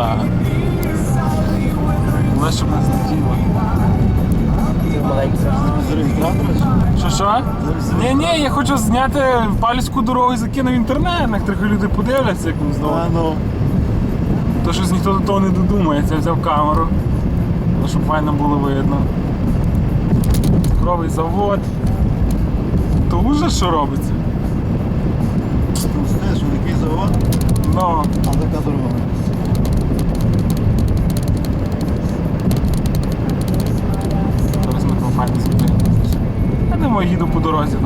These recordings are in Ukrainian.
Так. Але щоб не злетіло. Що що? Ні, ні, я хочу зняти палівську дорогу і закину в інтернет, на трохи люди подивляться, як ми знову. Ну. То щось ніхто до того не додумається, я взяв камеру. Ну, щоб файно було видно. Кровий завод. То ужас, що робиться. Там знаєш, великий завод, Ну, а така дорога. зараз ми там файно зупинимося. Я думаю, їду по дорозі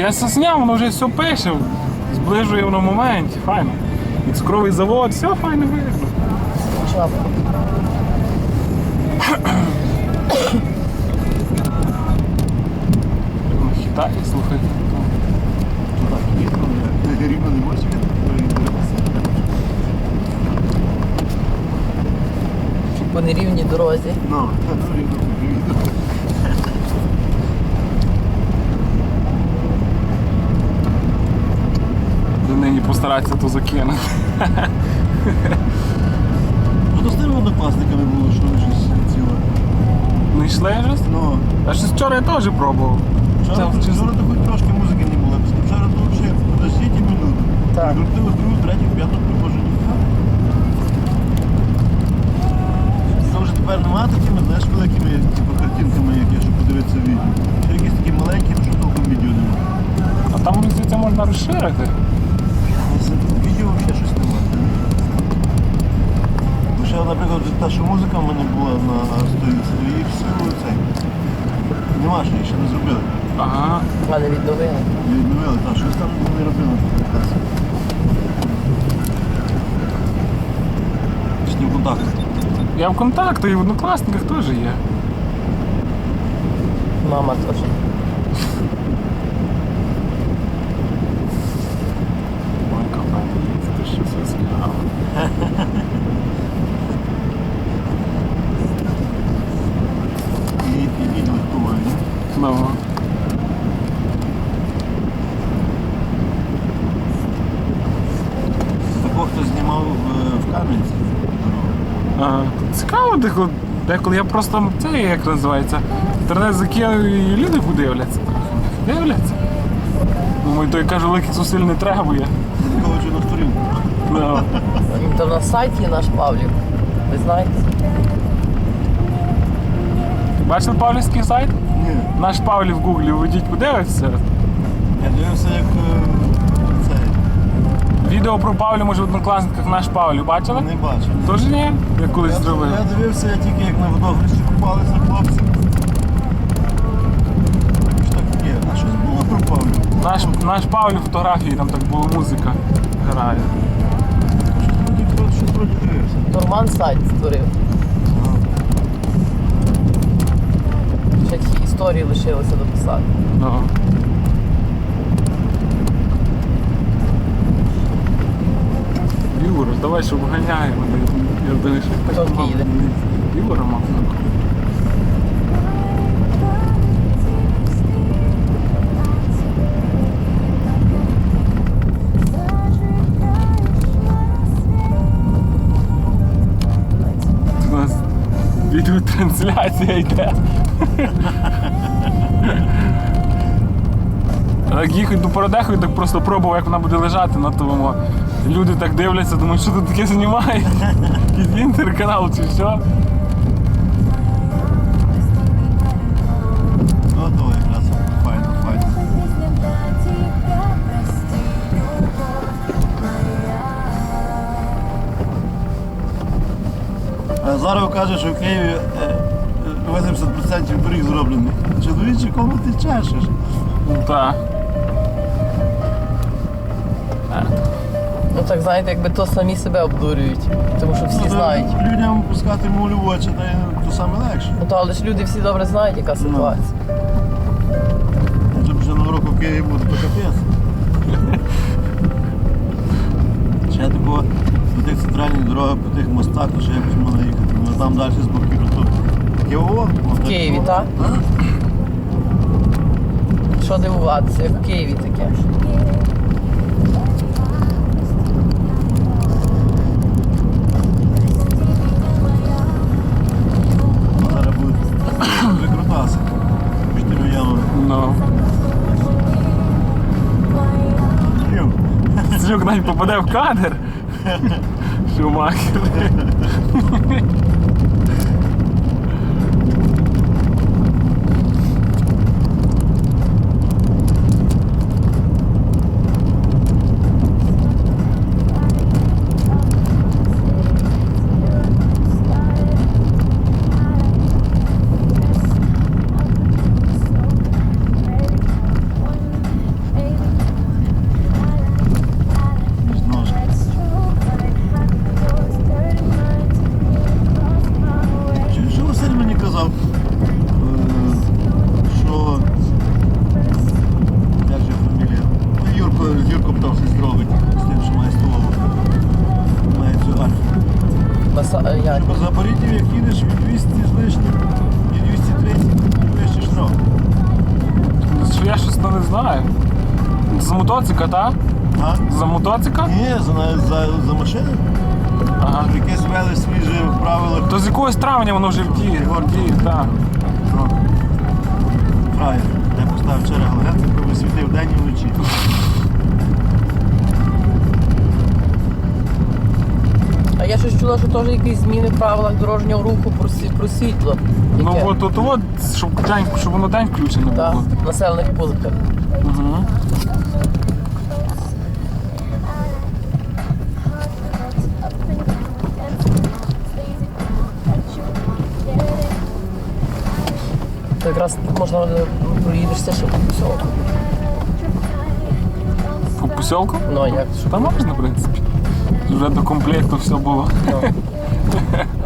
я все зняв, воно вже все пише. Зближує воно в моменті, файно. І цукровий завод, все файно видно. Хитає, слухай. Рівно не можеш. По нерівній дорозі. Ну, ну, рівно, рівно. До нині постаратися то закинути. Ну, то з тими однокласниками було, що щось ціле. Не йшли щось? Ну, А щось вчора я теж пробував. вчора, Це- вчора то хоч трошки музики не було. Вчора то взагалі до 10 минут. Так. Крутили другу, третю, п'яту, прихожу ніхто. Це вже тепер нема такими, знаєш, великими типу, картинками, як є, щоб подивитися відео. Ще якісь такі маленькі, ну що толком відео немає. А там мені здається можна розширити. наприклад, та, що музика в мене була на сторінці, то її всю цей. Нема ж її ще не зробили. Ага. А не відновили. Не відновили, так, щось там не робили. Чи не в контактах? Я в контакту і в однокласниках теж є. Мама теж. Ой, капець, ти що все зняв. деколи, деколи я просто це як називається. Інтернет закинув і люди подивляться. Дивляться. Думаю, той каже, великих зусиль не требує. Такого чи на сторінку. Ну. Там на сайті є наш Павлів. Ви знаєте? Бачили Павлівський сайт? Ні. Наш Павлів в гуглі введіть, подивитися. Я дивився, як е. Відео про Павлю, може в однокласниках наш Павлів бачили? Не бачив. Тож ні, я колись Я, зробив. я дивився я тільки як на водохрещі купалися хлопці. Що так є? А щось було про Павлю? Наш, наш Павлів фотографії, там так було музика грає. Щось вроді хтось щось вроді дивився. Норман сайт створив. Ще ті історії лишилося дописати. Ну. Юра, давай щоб ганяємо. Я думаю, що так їде? Юра мав. У нас відеотрансляція йде. Так їхать до Породеху так просто пробував, як вона буде лежати на тому. Люди так дивляться, думають, що тут таке знімає. Якийсь інтерканал чи що. Ну, якраз файно, файно. А зараз каже, що в Києві е, е, 80% доріг зроблені. Чоловіче, кому ти чешеш? Ну так. Ну так знаєте, якби то самі себе обдурюють. Тому що всі Ну, знають. Людям пускати мулю в очі, та й то саме легше. Ну то але ж люди всі добре знають, яка ситуація. Якщо б вже на року в Києві буде, то капець. Ще тако по тих центральних дорогах, по тих мостах, то ще якось можна їхати. Ну там далі з боків то ООН. В Києві, так? Що дивуватися, як в Києві таке. Попаде в кадр. Шумахер. Мотоцика, так? А? За мотоцика? Ні, за, за, за машини. Ага. Якесь ввели свіже в правилах. То з якогось травня воно вже в дії, в дії, так. Ну, Фраєр. Я поставив черег легенько, висвітив день і вночі. А я щось чула, що теж якісь зміни в правилах дорожнього руху про світло. Ну Яке? от, от, от, щоб, день, щоб воно день включено Так, було. в населених пунктах. Угу. То якраз можна е, проїдешся по посілку. По посілку? Ну а як? Та можна, в принципі. Вже до комплекту все було. Ну.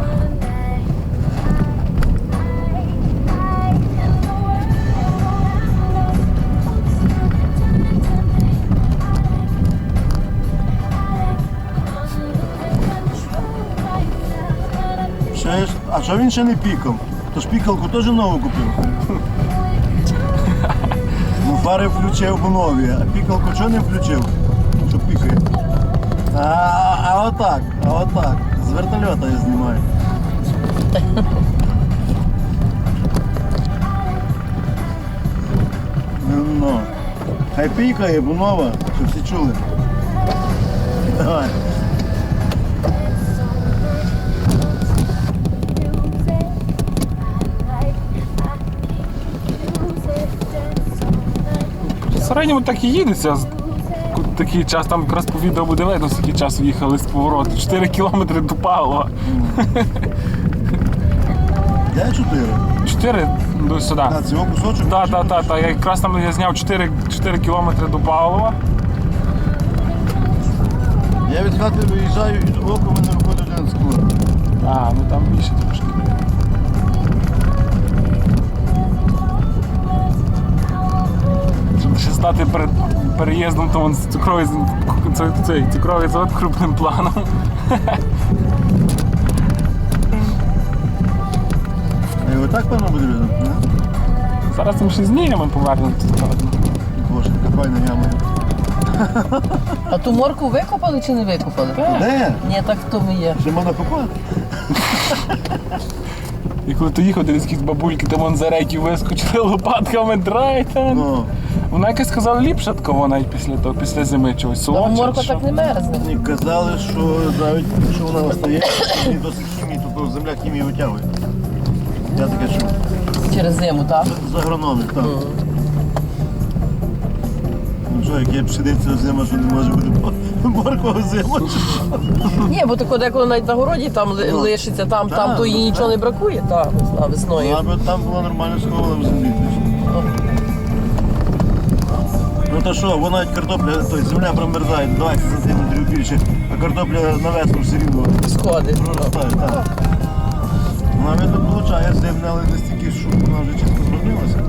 Ще а що він ще не пікав? То ж пікалку теж нову купив. Ну, фари включив по нові, а пікалку чого не включив? Що пікає? А, а отак, а отак. З вертольота я знімаю. Ну, ну. Хай пікає, бо нова, щоб всі чули. Давай. Середньому так і їдеться. Такий час, там якраз по відео буде видно, скільки часу їхали з повороту. 4 кілометри до Павлова. Я чотири. 4 до сюди. А, цього кусочок? Так, так, так, так. Я якраз там я зняв 4, 4 кілометри до Павлова. Я від хати виїжджаю і до боку мене виходить один. А, ну там більше трошки. Ще стати перед переїздом, то вон цукровий, це, цей, цукровий завод крупним планом. А його так певно буде видно? не? Зараз ми ще знімемо повернути. Боже, яка файна яма. А ту морку викопали чи не викопали? Де? Ні, так в тому є. Ще можна купати? І коли ти їхав, десь якісь бабульки там вон за рейки вискочили лопатками драй там. Ну, Вона якось сказала ліпше такого навіть після того, після зими чогось. Та Солодше. морква що? так не мерзне. мені казали, що навіть якщо вона остає, то досить хімії, то земля хімії витягує. Я таке чув. Через зиму, так? З агрономів, так. Ну що, як є пшениця зима, що не може бути Морква зима. Ні, бо тако деколи навіть на городі там ли- Ну, лишиться, там, там то їй ну, нічого не бракує, так, весна- весною. Аби там було нормально сховано в землі. Ну то що, вона навіть картопля, то есть земля промерзає 20 сантиметрів більше, а картопля на весну все рівно Сходи. проростає. Так. Вона видно получає земля, але не стільки, щоб вона вже чисто звернилася.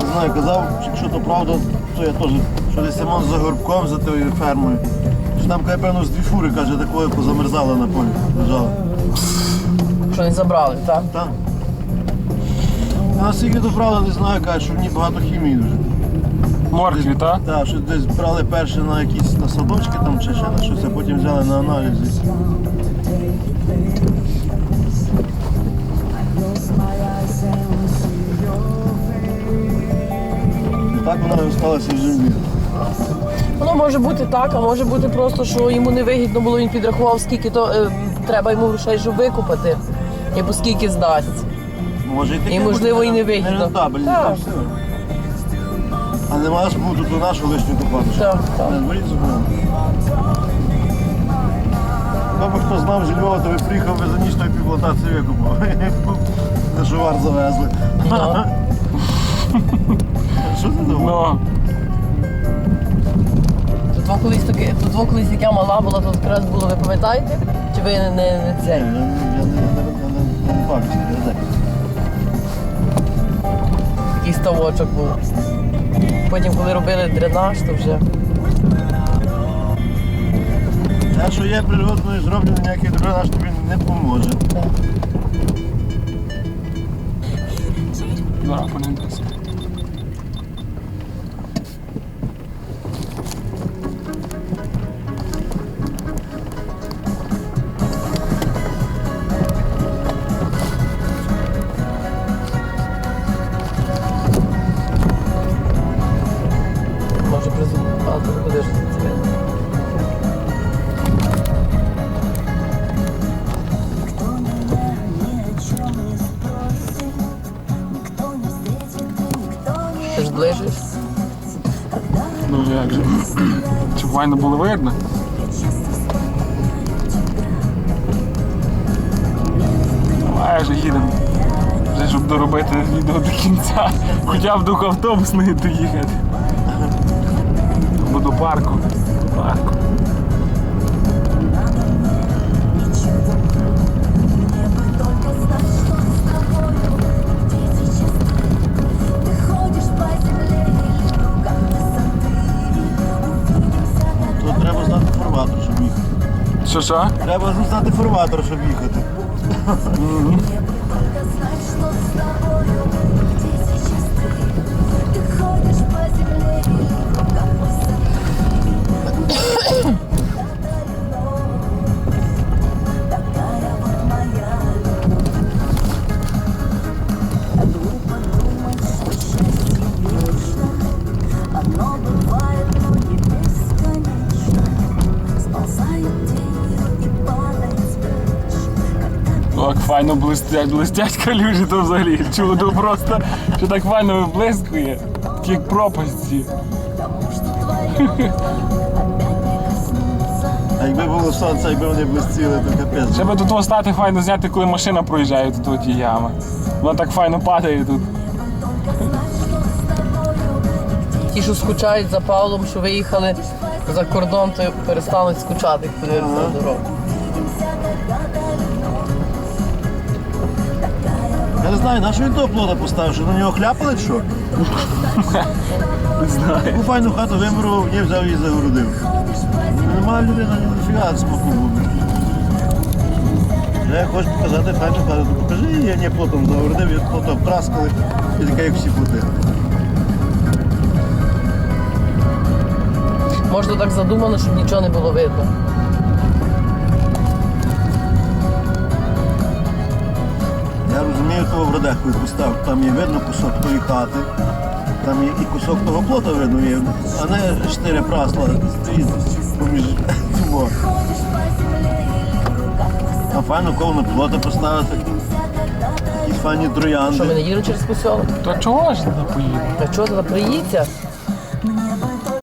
Не знаю, казав, якщо то правда, то я теж, що десь Симон за горбком, за тою фермою. Там, каже, певно, з дві фури, каже, такою позамерзала на полі, лежала. Що не забрали, так? Так. А наскільки то правда, не знаю, каже, що в ній багато хімії дуже. Моркві, так? Так, що десь брали перше на якісь на садочки там чи ще на щось, а потім взяли на аналізи. І так вона і осталася в землі. Воно може бути так, а може бути просто, що йому не вигідно було, він підрахував, скільки то е, треба йому грошей, щоб викупити, і по скільки здасть. Може і таке І, можливо, і не вигідно. нерентабельно, Так. там все. А нема ж буду до нашого лишнього купати. Так, так. Не. Аби хто знав зі Львова, то ви приїхав ви за ніч той півплантації викупав. На шувар завезли. Ну. Що ти думав? Ну, Тут во колись таке, тут колись як я мала була, тут якраз було, ви пам'ятаєте? Чи ви не, не, не я не- я я я не бачу, я не Такий ставочок був. Потім, коли робили дренаж, то вже. Те, що є природною зроблено, ніякий дренаж тобі не поможе. зараз подивимося. Може файно було видно. Давай вже їдемо. Вже щоб доробити відео до кінця. Хоча б до автобусної доїхати. Або до парку. Парку. Що що? Треба зустріти фарватор, щоб їхати. Оно О, як файно блистять, блистять калюжі, то взагалі чудо просто, що так файно виблискує, такі як пропасті. А якби було сонце, якби вони блистіли, то капець. Треба тут того стати файно зняти, коли машина проїжджає тут у ті ями. Вона так файно падає тут. Ті, що скучають за Павлом, що виїхали за кордон, то перестануть скучати, як на дорогу. Я не знаю, на що він того плота поставив, що на нього хляпали чи що? Не знаю. Таку файну хату вимурував, я взяв її загородив. Ну, Нема людина, ні дофіга смаку буде. Я хочу показати файну хату, то покажи я не плотом загородив, я плотом обтраскали, і така як всі плоти. Можна так задумано, щоб нічого не було видно. Я розумію, того в Радехові поставив, там є видно кусок тої хати, там є і кусок того плота видно є, а не чотири прасла стоїть поміж цього. А файно коло плоти поставити. Якісь файні Що ми не їдемо через посілок? То чого ж не поїде? А чого туди приїдься?